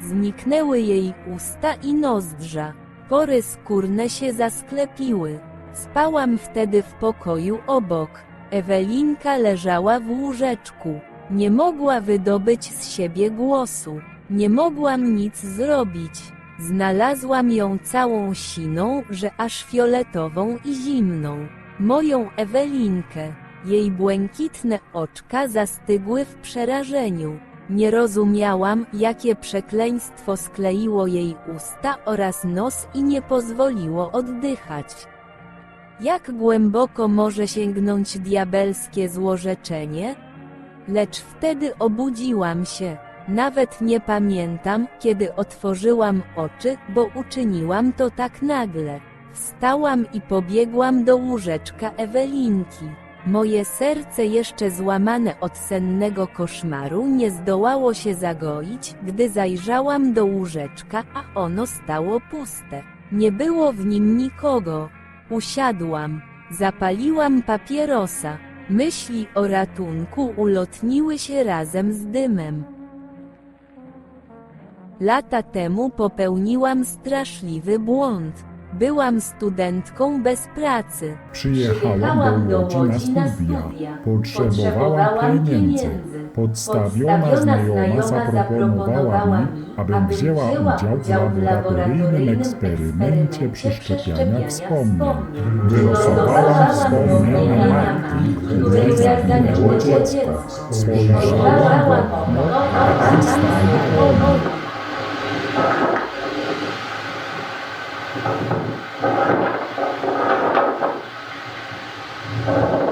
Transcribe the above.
Pęknęły jej usta i nozdrza. Pory skórne się zasklepiły. Spałam wtedy w pokoju obok. Ewelinka leżała w łóżeczku. Nie mogła wydobyć z siebie głosu. Nie mogłam nic zrobić. Znalazłam ją całą siną, że aż fioletową i zimną. Moją Ewelinkę. Jej błękitne oczka zastygły w przerażeniu. Nie rozumiałam, jakie przekleństwo skleiło jej usta oraz nos i nie pozwoliło oddychać. Jak głęboko może sięgnąć diabelskie złorzeczenie? Lecz wtedy obudziłam się. Nawet nie pamiętam, kiedy otworzyłam oczy, bo uczyniłam to tak nagle. Wstałam i pobiegłam do łóżeczka Ewelinki. Moje serce jeszcze złamane od sennego koszmaru nie zdołało się zagoić, gdy zajrzałam do łóżeczka, a ono stało puste. Nie było w nim nikogo. Usiadłam. Zapaliłam papierosa. Myśli o ratunku ulotniły się razem z dymem. Lata temu popełniłam straszliwy błąd. Byłam studentką bez pracy. Przyjechałam do Łodzi na studia. Potrzebowałam pieniędzy. Podstawiona znajoma zaproponowała mi, abym wzięła udział w laboratoryjnym eksperymencie przeszczepiania wspomnień. Wylosowałam wspomnienia matki, której zaginęło dziecko. Spojrzałam w okno, Thank you.